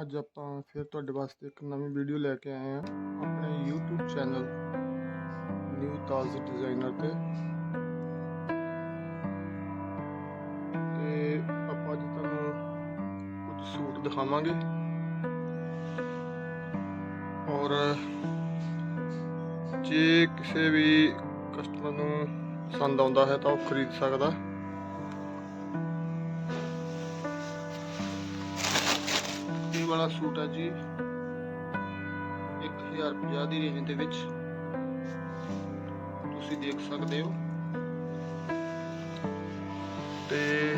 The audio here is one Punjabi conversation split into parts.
ਅੱਜ ਆਪਾਂ ਫਿਰ ਤੁਹਾਡੇ ਵਾਸਤੇ ਇੱਕ ਨਵੀਂ ਵੀਡੀਓ ਲੈ ਕੇ ਆਏ ਹਾਂ ਆਪਣੇ YouTube channel new Taj designer ਤੇ। ਤੇ ਆਪਾਂ ਅੱਜ ਤੁਹਾਨੂੰ ਕੁਝ ਸੂਟ ਦਿਖਾਵਾਂਗੇ। ਔਰ ਜੇ ਕਿਸੇ ਵੀ ਕਸਟਮਰ ਨੂੰ ਪਸੰਦ ਆਉਂਦਾ ਹੈ ਤਾਂ ਉਹ ਖਰੀਦ ਸਕਦਾ। ਵਾਲਾ ਸੂਟ ਹੈ ਜੀ। 1050 ਦੀ ਰੇਂਜ ਦੇ ਵਿੱਚ। ਤੁਸੀਂ ਦੇਖ ਸਕਦੇ ਹੋ। ਤੇ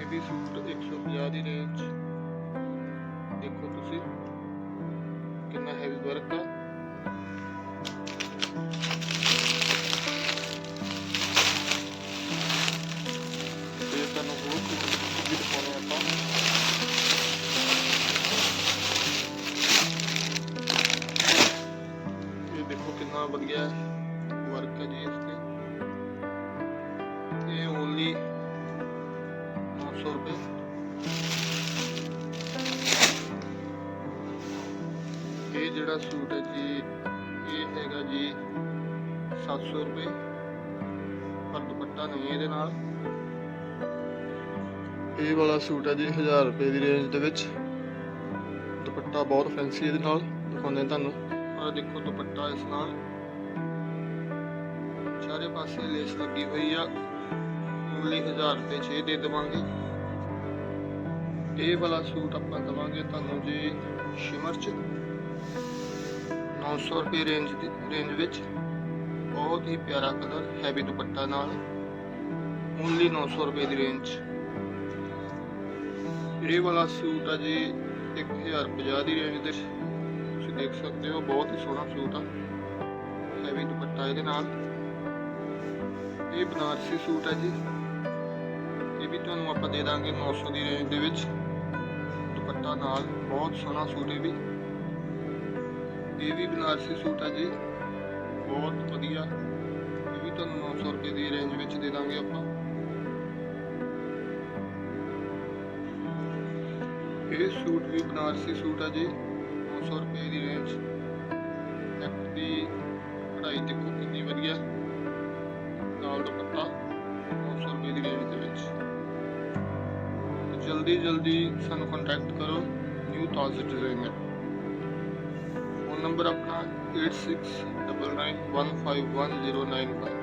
ਇਹ ਵੀ ਸੂਟ 150 ਦੀ ਰੇਂਜ ਦੇਖੋ ਤੁਸੀਂ। ਕਿੰਨਾ ਹੈਵੀ ਵਰਕ ਆ। ਦੇਖੋ ਕਿੰਨਾ ਵਧੀਆ ਵਰਕ ਹੈ ਜੀ ਇਸ ਤੇ। ਇਹ ਓਨਲੀ 900 ਰੁਪਏ। ਇਹ ਜਿਹੜਾ ਸੂਟ ਹੈ ਜੀ, ਇਹ ਹੈਗਾ ਜੀ 700 ਰੁਪਏ। ਪਰ ਦੁਪੱਟਾ ਨਹੀਂ ਇਹਦੇ ਨਾਲ। ਇਹ ਵਾਲਾ ਸੂਟ ਹੈ ਜੀ 1000 ਰੁਪਏ ਦੀ ਰੇਂਜ ਦੇ ਵਿੱਚ। ਦੁਪੱਟਾ ਬਹੁਤ ਫੈਂਸੀ ਇਹਦੇ ਨਾਲ, ਦਿਖਾਉਂਦੇ ਤੁਹਾਨੂੰ। ਆਹ ਦੇਖੋ ਦੁਪੱਟਾ ਇਸ ਨਾਲ। ਚਾਰੇ ਪਾਸੇ ਲੇਸ ਲੱਗੀ ਹੋਈ ਆ। ਓਨਲੀ 1000 ਰੁਪਏ 'ਚ ਇਹ ਦੇ ਦੇਵਾਂਗੇ। ਇਹ ਵਾਲਾ ਸੂਟ ਆਪਾਂ ਦਵਾਂਗੇ ਤੁਹਾਨੂੰ ਜੀ ਸ਼ਿਮਰ 'ਚ। 900 ਰੁਪਏ ਰੇਂਜ ਦੀ ਰੇਂਜ ਵਿੱਚ। ਬਹੁਤ ਹੀ ਪਿਆਰਾ ਕਲਰ ਹੈਵੀ ਦੁਪੱਟਾ ਨਾਲ। ਓਨਲੀ 900 ਰੁਪਏ ਦੀ ਰੇਂਜ 'ਚ। ਇਹ ਵਾਲਾ ਸੂਟ ਆ ਜੀ 1050 ਦੀ ਰੇਂਜ ਦੇ। ਤੁਸੀਂ ਦੇਖ ਸਕਦੇ ਹੋ, ਬਹੁਤ ਹੀ ਸੋਹਣਾ ਸੂਟ ਆ। ਹੈਵੀ ਦੁਪੱਟਾ ਇਹਦੇ ਨਾਲ। ਇਹ ਬਨਾਰਸੀ ਸੂਟ ਹੈ ਜੀ। ਇਹ ਵੀ ਤੁਹਾਨੂੰ ਆਪਾਂ ਦੇ ਦਾਂਗੇ 900 ਦੀ ਰੇਂਜ ਦੇ ਵਿੱਚ। ਦੁਪੱਟਾ ਨਾਲ ਬਹੁਤ ਸੋਹਣਾ ਸੂਟ ਇਹ ਵੀ। ਇਹ ਵੀ ਬਨਾਰਸੀ ਸੂਟ ਹੈ ਜੀ। ਬਹੁਤ ਵਧੀਆ। ਇਹ ਵੀ ਤੁਹਾਨੂੰ 900 ਰੁਪਏ ਦੀ ਰੇਂਜ ਵਿੱਚ ਦੇ ਦਾਂਗੇ ਆਪਾਂ। ਇਹ ਸੂਟ ਵੀ ਬਨਾਰਸੀ ਸੂਟ ਹੈ ਜੀ। 900 ਰੁਪਏ ਦੀ ਰੇਂਜ ਨੈਕ ਦੀ ਕਢਾਈ ਦੇਖੋ ਜਲਦੀ ਜਲਦੀ ਸਾਨੂੰ ਕੰਟੈਕਟ ਕਰੋ ਨਿਊ ਤਾਜ਼ ਹੈ ਫੋਨ ਨੰਬਰ ਆਪਣਾ 8699151095